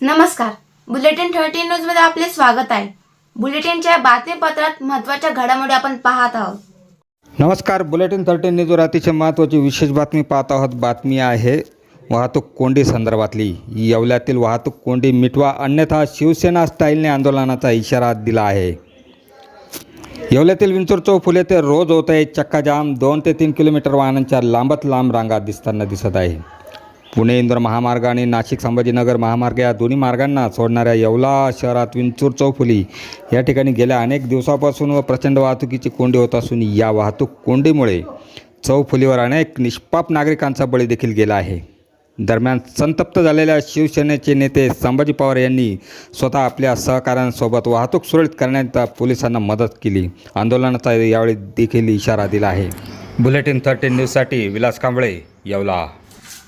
नमस्कार. Bulletin thirteen न्यूजमध्ये आपले स्वागत आहे. बुलेटिनच्या बातमीपत्रात महत्त्वाच्या घडामोडी आपण पाहत आहोत. नमस्कार. बुलेटिन थर्टीन न्यूजवर अतिशय महत्त्वाची विशेष बातमी पाहत आहोत. बातमी आहे वाहतूक कोंडी संदर्भातली. येवल्यातील वाहतूक कोंडी मिटवा अन्यथा शिवसेना स्टाईलने आंदोलनाचा इशारा दिला आहे. येवल्यातील विंचूर चौक फुले ते रोज होत आहे. चक्काजाम दोन ते तीन किलोमीटर वाहनांच्या लांबत लांब रांगा दिसताना दिसत आहे. पुणे इंदोर महामार्ग आणि नाशिक संभाजीनगर महामार्ग या दोन्ही मार्गांना सोडणाऱ्या येवला शहरात विंचूर चौफुली या ठिकाणी गेल्या अनेक दिवसापासून व प्रचंड वाहतुकीची कोंडी होत असून या वाहतूक कोंडीमुळे चौफुलीवर अनेक निष्पाप नागरिकांचा बळी देखील गेला आहे. दरम्यान संतप्त झालेल्या शिवसेनेचे नेते संभाजी पवार यांनी स्वतः आपल्या सहकाऱ्यांसोबत वाहतूक सुरळीत करण्यात पोलिसांना मदत केली. आंदोलनाचा यावेळी देखील इशारा दिला आहे. बुलेटिन थर्टीन न्यूजसाठी विलास कांबळे येवला.